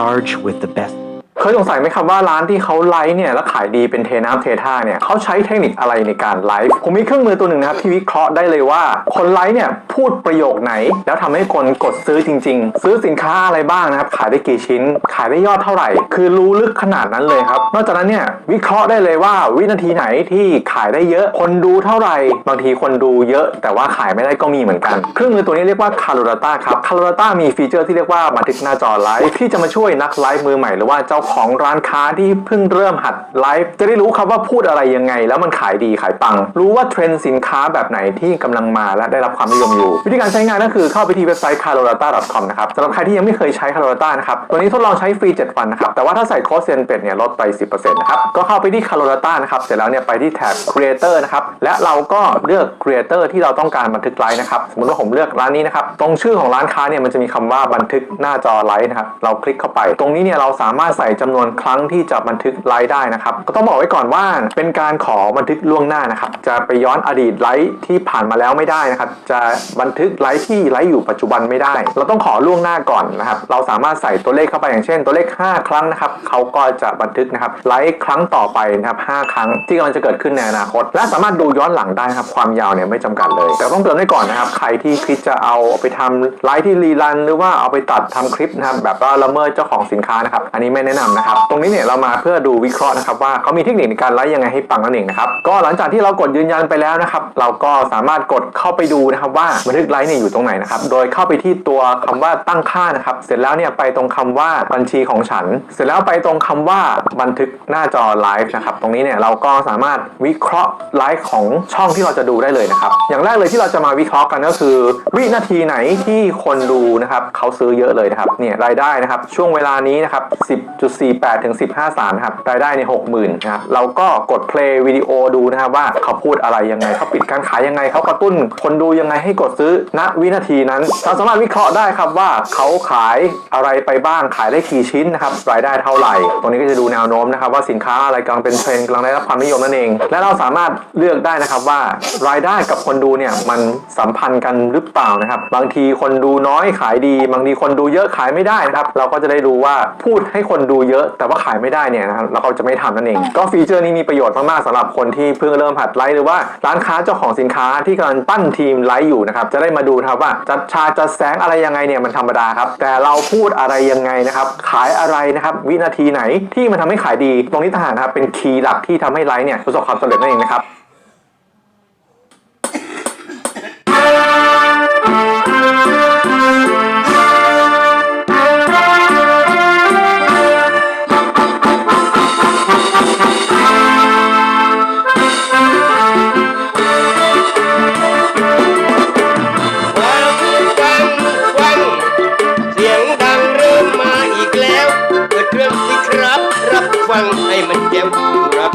charged with the best เคยสงสัยไหมครับว่าร้านที่เขาไลฟ์เนี่ยแล้วขายดีเป็นเทน้ำเทท่าเนี่ยเขาใช้เทคนิคอะไรในการไลฟ์ผมมีเครื่องมือตัวหนึ่งนะครับที่วิเคราะห์ได้เลยว่า คนไลฟ์เนี่ยพูดประโยคไหน แล้วทำให้คนกดซื้อจริง ๆ ซื้อสินค้าอะไรบ้างนะครับขายได้กี่ชิ้น ขายได้ยอดเท่าไหร่ คือรู้ลึกขนาดนั้นเลยครับนอกจากนั้นเนี่ยวิเคราะห์ได้เลยว่าวินาทีไหนที่ขายได้เยอะ คนดูเท่าไหร่ บางทีคนดูเยอะ แต่ว่าขายไม่ได้ก็มีเหมือนกัน เครื่องมือตัวนี้เรียกว่า c a l o r a t a ครับ c a l o r a t a มีฟีเจอร์ที่เรียกว่าบันทึกหน้าจอไลฟ์ที่จะมาช่วยนักไลฟ์มือใหม่หรือว่าเจ้าของร้านค้าที่เพิ่งเริ่มหัดไลฟ์จะได้รู้ครับว่าพูดอะไรยังไง แล้วมันขายดีขายปัง รู้ว่าเทรนด์สินค้าแบบไหนที่กำลังมาและได้รับความนิยมอยู่ วิธีการใช้งานก็คือเข้าไปที่เว็บไซต์ c a l o r a t a c o m นะครับสำหรับใครที่ยังไม่เคยใช้ c a l o r a t a นะครับตัวนี้ทดลองใช้ฟรี 7 วันนะครับแต่ว่าถ้าใส่โค้ดเซนเป็ดเนี่ยลดไป 10%นะครับก็เข้าไปที่ c a l o r a t a นะครับเสร็จแล้วเนี่ยไปที่แท็บ Creator นะครับและเราก็เลือก Creator ที่เราต้องการบันทึกไลฟ์นะครับสมมติว่าผมเลือกร้านนี้นะครับตรงชื่อของร้านค้าเนี่ยมันจะมีคำว่าบันทึกหน้าจอไลฟ์นะครับเราคลิกเข้าไป ตรงนี้เนี่ยเราสามารถใส่จำนวนครั้งที่จะบันทึกไลฟ์ได้นะครับ ก็ต้องบอกไว้ก่อนว่าเป็นการขอบันทึกล่วงหน้านะครับ จะไปย้อนอดีตไลฟ์ที่ผ่านมาแล้วไม่ได้นะครับ จะบันทึกไลฟ์ที่ไลฟ์อยู่ปัจจุบันไม่ได้ เราต้องขอล่วงหน้าก่อนนะครับ เราสามารถใส่ตัวเลขเข้าไปอย่างเช่น ตัวเลข 5 ครั้งนะครับเขาก็จะบันทึกนะครับไลฟ์ครั้งต่อไปนะครับ5ครั้งที่กำลังจะเกิดขึ้นในอนาคต และสามารถดูย้อนหลังได้ครับความยาวเนี่ยไม่จำกัดเลย แต่ต้องเตือนไว้ก่อนนะครับ ใครที่คิดจะเอาไปทำไลฟ์ที่รีรัน หรือว่าเอาไปตัดทำคลิปนะครับแบบว่าละเมิดเจ้าของสินค้านะครับ อันนี้ไม่แนะนำนะครับ ตรงนี้เนี่ยเรามาเพื่อดูวิเคราะห์นะครับว่าเขามีเทคนิคในการไลฟ์ยังไงให้ปังนั่นเองนะครับ ก็หลังจากที่เรากดยืนยันไปแล้วนะครับ เราก็สามารถกดเข้าไปดูนะครับว่าบันทึกไลฟ์เนี่ยอยู่ตรงไหนนะครับ โดยเข้าไปที่ตัวคำว่าตั้งค่านะครับ เสร็จแล้วเนี่ยไปตรงคำว่าบัญชีของฉัน เสร็จแล้วไปตรงคำว่าบันทึกหน้าจอไลฟ์นะครับ ตรงนี้เนี่ยเราก็สามารถวิเคราะห์ไลฟ์ของช่องที่เราจะดูได้เลยนะครับ อย่างแรกเลยที่เราจะมาวิเคราะห์กันก็คือ วินาทีไหนที่คนดูนะครับเขาซื้อเยอะเลยนะครับ เนี่ยรายได้นะครับช่วงเวลานี้นะครับ10.48ถึง10.53นะครับรายได้ใน60,000นะครับเราก็กดเพลย์วิดีโอดูนะครับว่าเขาพูดอะไรยังไงเขาปิดการขายยังไงเขากระตุ้นคนดูยังไงให้กดซื้อณวินาทีนั้น เราสามารถวิเคราะห์ได้ครับว่าเขาขายอะไรไปบ้างขายได้กี่ชิ้นนะครับรายได้เท่าไหร่ ตรงนี้ก็จะดูแนวโน้มนะครับว่าสินค้าอะไรกำลังเป็นเทรนด์กำลังได้รับความนิยมนั่นเอง และเราสามารถเลือกได้นะครับว่ารายได้กับคนดูเนี่ยมันสัมพันธ์กันหรือเปล่านะครับ บางทีคนดูน้อยขายดี บางทีคนดูเยอะขายไม่ได้นะครับ เราก็จะได้รู้ว่าพูดให้คนดูเยอะแต่ว่าขายไม่ได้เนี่ยนะครับเราก็จะไม่ทำนั่นเอง ก็ฟีเจอร์นี้มีประโยชน์มากๆสำหรับคนที่เพิ่งเริ่มหัดไลฟ์หรือว่าร้านค้าเจ้าของสินค้าที่กำลังปั้นทีมไลฟ์อยู่นะครับจะได้มาดูนะครับว่าจัดชาจัดแสงอะไรยังไงเนี่ยมันธรรมดาครับแต่เราพูดอะไรยังไงนะครับขายอะไรนะครับวินาทีไหนที่มันทำให้ขายดี ตรงนี้ต่างหากนะครับเป็นคีย์หลักที่ทำให้ไลฟ์เนี่ยประสบความสำเร็จนั่นเองนะครับ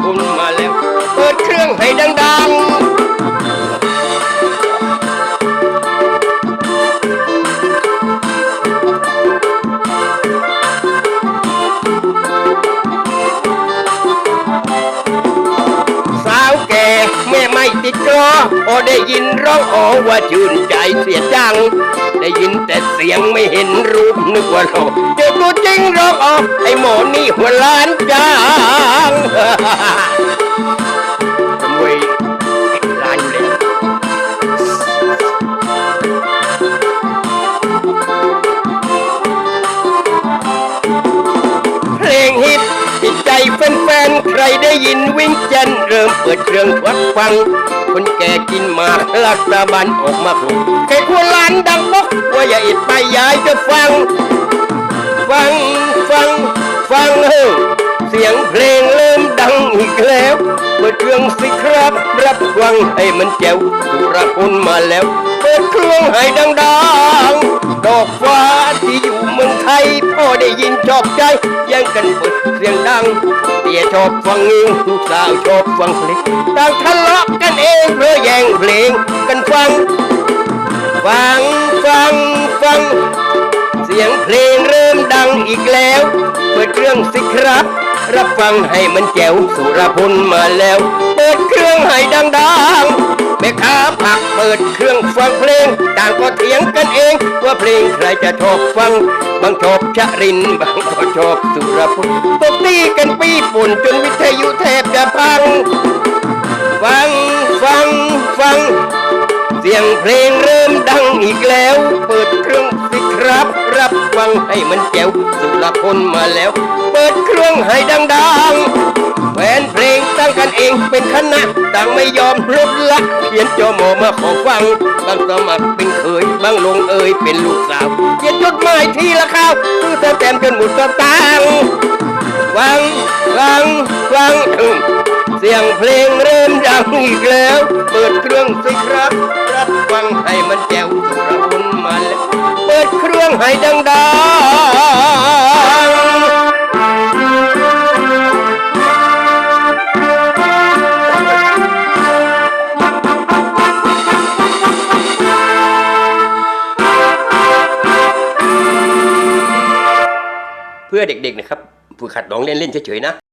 สุรพลมาแล้ว เปิดเครื่องให้ดังๆ สาวแก่แม่ไม่ติดกรอ โอได้ยินร้องอ๋อว่าชื่นใจเสียจัง ได้ยินแต่เสียงไม่เห็นรูปนึกว่าเราเจอตัวจริงร้องอ๋อไอหมอนี่หัวล้านจังขโมยล้านอยู่แล้วเพลงฮิตติดใจแฟนๆ ใครได้ยินวิ่งจันเริ่มเปิดเครื่องวัดฟัง คนแก่กินมากลักตาบันออกมาปลุกแค่ควรล้านดังบกว่าอย่าอิดไปยายจะฟัง ฟังฟังฟังเฮ้อเสียงเพลงเริ่มดังอีกแล้วเปิดเครื่องสิครับ รับฟังให้มันแจ๋วสุรพลมาแล้ว เปิดเครื่องให้ดังๆดอกฟ้าที่ เมืองไทยพ่อได้ยินชอบใจย่งกันเปิดเสียงดังเตี่ยชอบฟังเองลูกสาวชอบฟังเพลงต่างทะเลาะกันเองเพราะแย่งเพลงกันฟัง ฟังฟังฟัง เสียงเพลงเริ่มดังอีกแล้ว เปิดเครื่องสิครับ รับฟังให้มันแจ๋วสุรพลมาแล้ว ปิปิดเครื่องให้ดังๆแม่ค้าผักเปิดเครื่องฟังเพลง ต่างก็เถียงกันเอง ว่าเพลงใครจะชอบฟัง บางชอบชะริน บางก็ชอบสุรพลตบตีกันปีปุ่นจนวิทยุแทบจะพัง ฟังฟังฟัง เสียงเพลงเริ่มดังอีกแล้ว เปิดเครื่องสิครับ ให้มันแจ๋วสุรพลมาแล้ว เปิดเครื่องให้ดังๆแฟนเพลงตั้งกันเองเป็นคณะต่างไม่ยอมลดละเขียนจอมอมาขอฟังบางสมัครเป็นเคยบางลงเอยเป็นลูกสาวเขียนจดหมายทีละข้าวซื้อสแตมจนหมดสตางค์ฟังฟังฟังเสียงเพลงเริ่มดังอีกแล้ว เปิดเครื่องสิครับรับฟังให้มันแจ๋ว รื่องให้ดังๆเพื่อเด็กๆนะครับฝึกหัดร้องเล่นๆเฉยๆนะ